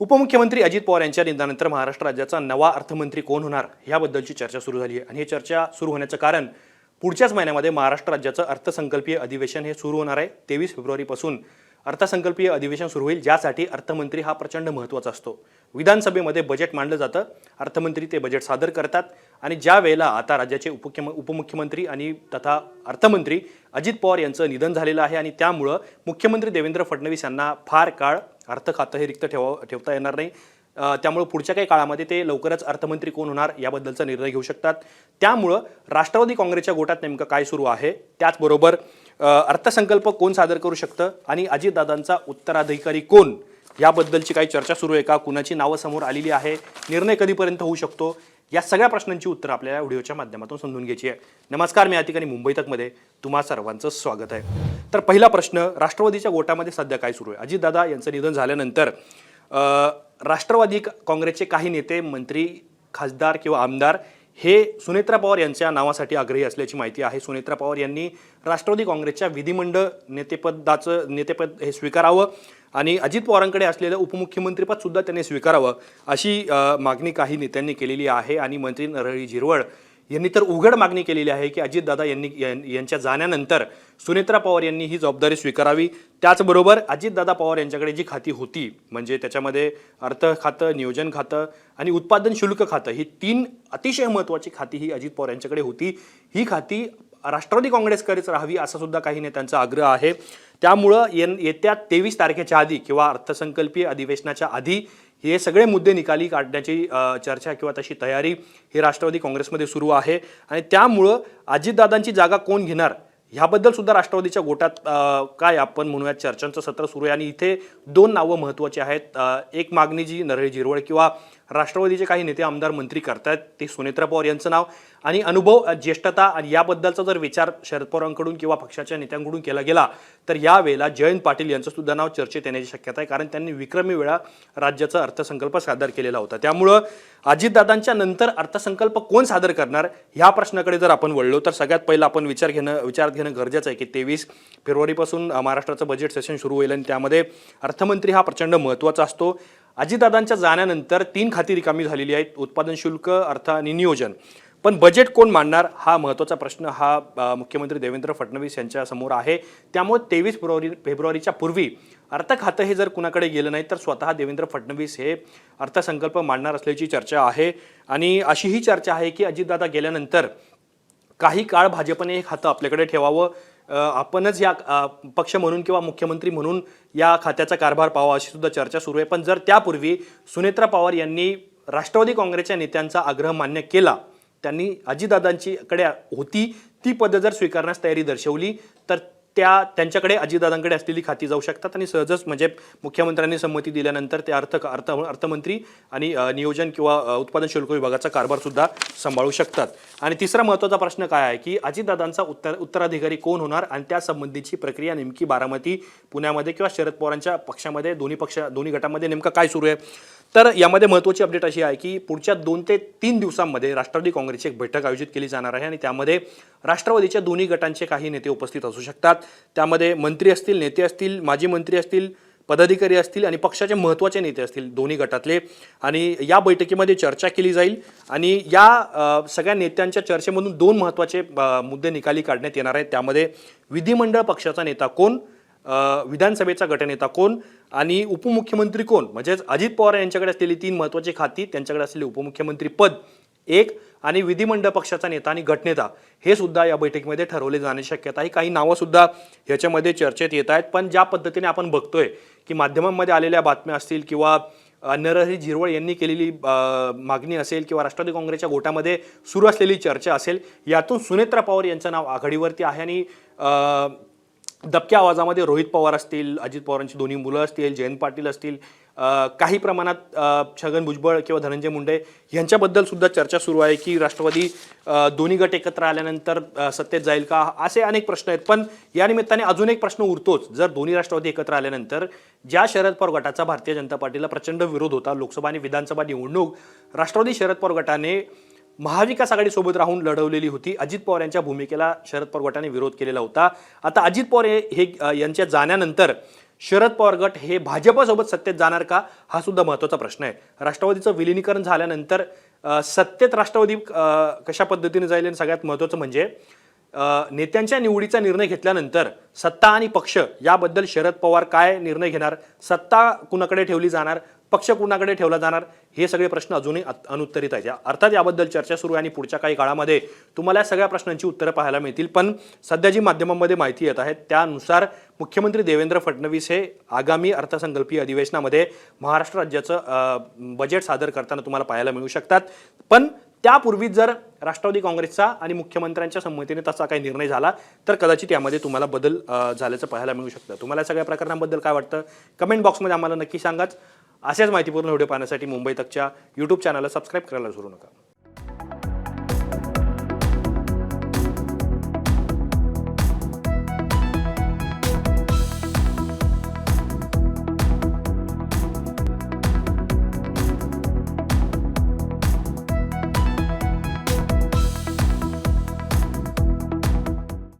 उपमुख्यमंत्री अजित पवार यांच्या निधनानंतर महाराष्ट्र राज्याचा नवा अर्थमंत्री कोण होणार? याबद्दलची चर्चा सुरू झाली आहे. आणि ही चर्चा सुरू होण्याचं कारण पुढच्याच महिन्यामध्ये महाराष्ट्र राज्याचं अर्थसंकल्पीय अधिवेशन हे सुरू होणार आहे. तेवीस फेब्रुवारीपासून अर्थसंकल्पीय अधिवेशन सुरू होईल ज्यासाठी अर्थमंत्री हा प्रचंड महत्त्वाचा असतो. विधानसभेमध्ये बजेट मांडलं जातं. अर्थमंत्री ते बजेट सादर करतात. आणि ज्या वेळेला आता राज्याचे उपक्यम उपमुख्यमंत्री आणि तथा अर्थमंत्री अजित पवार यांचं निधन झालेलं आहे आणि त्यामुळं मुख्यमंत्री देवेंद्र फडणवीस यांना फार काळ अर्थ खातं हे रिक्त ठेवा ठेवता येणार नाही. त्यामुळे त्यामुळं पुढच्या काही काळामध्ये ते लवकरच अर्थमंत्री कोण होणार याबद्दलचा निर्णय घेऊ शकतात. त्यामुळं राष्ट्रवादी काँग्रेसच्या गोटात नेमकं काय सुरू आहे त्याचबरोबर अर्थसंकल्प कोण सादर करू शकतं आणि अजितदादांचा उत्तराधिकारी कोण? याबद्दलची काही चर्चा सुरू आहे का? कुणाची नावं समोर आलेली आहे? निर्णय कधीपर्यंत होऊ शकतो? या सगळ्या प्रश्नांची उत्तरं आपल्याला व्हिडिओच्या माध्यमातून समजून घ्यायची आहे. नमस्कार मी या ठिकाणी मुंबई तकमध्ये. तुम्हा सर्वांचं स्वागत आहे. तर पहिला प्रश्न राष्ट्रवादीच्या गोटामध्ये सध्या काय सुरू आहे? अजितदादा यांचं निधन झाल्यानंतर राष्ट्रवादी काँग्रेसचे काही नेते मंत्री खासदार किंवा आमदार हे सुनेत्रा पवार यांच्या नावासाठी आग्रही असल्याची माहिती आहे. सुनेत्रा पवार यांनी राष्ट्रवादी काँग्रेसच्या विधिमंडळ नेतेपदाचं नेतेपद हे स्वीकारावं. आणि अजित पवारांकडे असलेलं उपमुख्यमंत्रीपद सुद्धा त्यांनी स्वीकारावं अशी मागणी काही नेत्यांनी केलेली आहे. आणि मंत्री नरहरी झिरवळ यांनी तर उघड मागणी केलेली आहे की अजितदादा यांनी यां- यांच्या जाण्यानंतर सुनेत्रा पवार यांनी ही जबाबदारी स्वीकारावी. त्याचबरोबर अजितदादा पवार यांच्याकडे जी खाती होती म्हणजे त्याच्यामध्ये अर्थ खातं नियोजन खातं आणि उत्पादन शुल्क खातं ही तीन अतिशय महत्त्वाची खाती ही अजित पवार यांच्याकडे होती. ही खाती राष्ट्रवादी काँग्रेसकडेच राहावी असा सुद्धा काही नेत्यांचा आग्रह आहे. त्यामुळं येन येत्या तेवीस तारखेच्या आधी किंवा अर्थसंकल्पीय अधिवेशनाच्या आधी हे सगळे मुद्दे निकाली काढण्याची चर्चा किंवा तशी तयारी ही राष्ट्रवादी काँग्रेसमध्ये सुरू आहे. आणि त्यामुळं अजितदादांची जागा कोण घेणार ह्याबद्दल सुद्धा राष्ट्रवादीच्या गोटात काय आपण म्हणूयात चर्चांचं सत्र सुरू आहे. आणि इथे दोन नावं महत्त्वाची आहेत. एक मागणी जी नरळी झिरवळ किंवा राष्ट्रवादीचे काही नेते आमदार मंत्री करतायत ते सुनेत्रा पवार यांचं नाव आणि अनुभव ज्येष्ठता आणि याबद्दलचा जर विचार शरद पवारांकडून किंवा पक्षाच्या नेत्यांकडून केला गेला तर यावेळेला जयंत पाटील यांचं सुद्धा नाव चर्चेत येण्याची शक्यता आहे कारण त्यांनी विक्रमी वेळा राज्याचा अर्थसंकल्प सादर केलेला होता. त्यामुळं अजितदादांच्या नंतर अर्थसंकल्प कोण सादर करणार ह्या प्रश्नाकडे जर आपण वळलो तर सगळ्यात पहिलं आपण विचार घेणं विचारात घेणं गरजेचं आहे की तेवीस फेब्रुवारीपासून महाराष्ट्राचं बजेट सेशन सुरू होईल आणि त्यामध्ये अर्थमंत्री हा प्रचंड महत्त्वाचा असतो. अजितदादांच्या जाण्यानंतर तीन खाती रिकामी झालेली आहेत उत्पादन शुल्क अर्थ आणि नियोजन. पण बजेट कोण मांडणार? हा महत्त्वाचा प्रश्न हा मुख्यमंत्री देवेंद्र फडणवीस यांच्या समोर आहे. त्यामुळे तेवीस फेब्रुवारी फेब्रुवारीच्या पूर्वी अर्थ खातं हे जर कुणाकडे गेलं नाही तर स्वतः देवेंद्र फडणवीस हे अर्थसंकल्प मांडणार असल्याची चर्चा आहे. आणि अशी ही चर्चा आहे की अजितदादा गेल्यानंतर काही काळ भाजपने हे खातं आपल्याकडे ठेवावं आपणच या पक्ष म्हणून किंवा मुख्यमंत्री म्हणून या खात्याचा कारभार पाहावा अशी सुद्धा चर्चा सुरू आहे. पण जर त्यापूर्वी सुनेत्रा पवार यांनी राष्ट्रवादी काँग्रेसच्या नेत्यांचा आग्रह मान्य केला त्यांनी अजितदादांची कडे होती ती पद जर स्वीकारण्यास तयारी दर्शवली तर त्या त्यांच्याकडे अजितदादांकडे असलेली खाती जाऊ शकतात आणि सहजच म्हणजे मुख्यमंत्र्यांनी संमती दिल्यानंतर ते अर्थ अर्थ अर्थमंत्री आणि नियोजन किंवा उत्पादन शुल्क विभागाचा कारभारसुद्धा सांभाळू शकतात. आणि तिसरा महत्त्वाचा प्रश्न काय आहे की अजितदादांचा उत्तर उत्तराधिकारी कोण होणार आणि त्या संबंधीची प्रक्रिया नेमकी बारामती पुण्यामध्ये किंवा शरद पवारांच्या पक्षामध्ये दोन्ही पक्ष दोन्ही गटामध्ये नेमकं काय सुरू आहे? तर यामध्ये महत्त्वाची अपडेट अशी आहे की पुढच्या दोन ते तीन दिवसांमध्ये राष्ट्रवादी काँग्रेसची एक बैठक आयोजित केली जाणार आहे आणि त्यामध्ये राष्ट्रवादीच्या दोन्ही गटांचे काही नेते उपस्थित असू शकतात. त्यामध्ये मंत्री असतील नेते असतील माजी मंत्री असतील पदाधिकारी असतील आणि पक्षाचे महत्त्वाचे नेते असतील दोन्ही गटातले. आणि या बैठकीमध्ये चर्चा केली जाईल आणि या सगळ्या नेत्यांच्या चर्चेमधून दोन महत्त्वाचे मुद्दे निकाली काढण्यात येणार आहेत. त्यामध्ये विधिमंडळ पक्षाचा नेता कोण? विधानसभेचा गटनेता कोण आणि उपमुख्यमंत्री कोण? म्हणजेच अजित पवार यांच्याकडे असलेली तीन महत्त्वाची खाती त्यांच्याकडे असलेले उपमुख्यमंत्री पद एक आणि विधिमंडळ पक्षाचा नेता आणि गटनेता हे सुद्धा या बैठकीमध्ये ठरवले जाण्याची शक्यता आहे. काही नावंसुद्धा ह्याच्यामध्ये चर्चेत येत आहेत पण ज्या पद्धतीने आपण बघतोय की माध्यमांमध्ये आलेल्या बातम्या असतील किंवा नरहरी झिरवळ यांनी केलेली मागणी असेल किंवा राष्ट्रवादी काँग्रेसच्या गोटामध्ये सुरू असलेली चर्चा असेल यातून सुनेत्रा पवार यांचं नाव आघाडीवरती आहे आणि दबक्या आवाजामध्ये रोहित पवार असतील अजित पवारांची दोन्ही मुलं असतील जयंत पाटील असतील काही प्रमाणात छगन भुजबळ किंवा धनंजय मुंडे यांच्याबद्दल सुद्धा चर्चा सुरू आहे की राष्ट्रवादी दोन्ही गट एकत्र आल्यानंतर सत्तेत जाईल का? असे अनेक प्रश्न आहेत. पण या निमित्ताने अजून एक प्रश्न उरतोच. जर दोन्ही राष्ट्रवादी एकत्र आल्यानंतर ज्या शरद पवार गटाचा भारतीय जनता पार्टीला प्रचंड विरोध होता लोकसभा आणि विधानसभा निवडणूक राष्ट्रवादी शरद पवार गटाने महाविकास आघाडीसोबत राहून लढवलेली होती. अजित पवार यांच्या भूमिकेला शरद पवार गटाने विरोध केलेला होता. आता अजित पवार हे हे, यांच्या जाण्यानंतर शरद पवार गट हे भाजपसोबत सत्तेत जाणार का? हा सुद्धा महत्त्वाचा प्रश्न आहे. राष्ट्रवादीचं विलिनीकरण झाल्यानंतर सत्तेत राष्ट्रवादी कशा पद्धतीने जाईल आणि सगळ्यात महत्त्वाचं म्हणजे नेत्यांच्या निवडीचा निर्णय घेतल्यानंतर सत्ता आणि पक्ष याबद्दल शरद पवार काय निर्णय घेणार? सत्ता कुणाकडे ठेवली जाणार? पक्ष कुणाकडे ठेवला जाणार हे सगळे प्रश्न अजूनही अनुत्तरित आहेत. या- अर्थात याबद्दल चर्चा सुरू आहे आणि पुढच्या काही काळामध्ये तुम्हाला या सगळ्या प्रश्नांची उत्तरं पाहायला मिळतील. पण सध्या जी माध्यमांमध्ये माहिती येत आहे त्यानुसार मुख्यमंत्री देवेंद्र फडणवीस हे आगामी अर्थसंकल्पीय अधिवेशनामध्ये महाराष्ट्र राज्याचं बजेट सादर करताना तुम्हाला पाहायला मिळू शकतात. पण त्यापूर्वी जर राष्ट्रवादी काँग्रेसचा आणि मुख्यमंत्र्यांच्या संमतीने तसा काही निर्णय झाला तर कदाचित यामध्ये तुम्हाला बदल झाल्याचं पाहायला मिळू शकतं. तुम्हाला सगळ्या प्रकरणांबद्दल काय वाटतं? कमेंट बॉक्समध्ये आम्हाला नक्की सांगाच. अशाच माहितीपूर्ण व्हिडिओ पाहण्यासाठी मुंबई तकच्या यूट्यूब चॅनलला सबस्क्राईब करायला विसरू नका.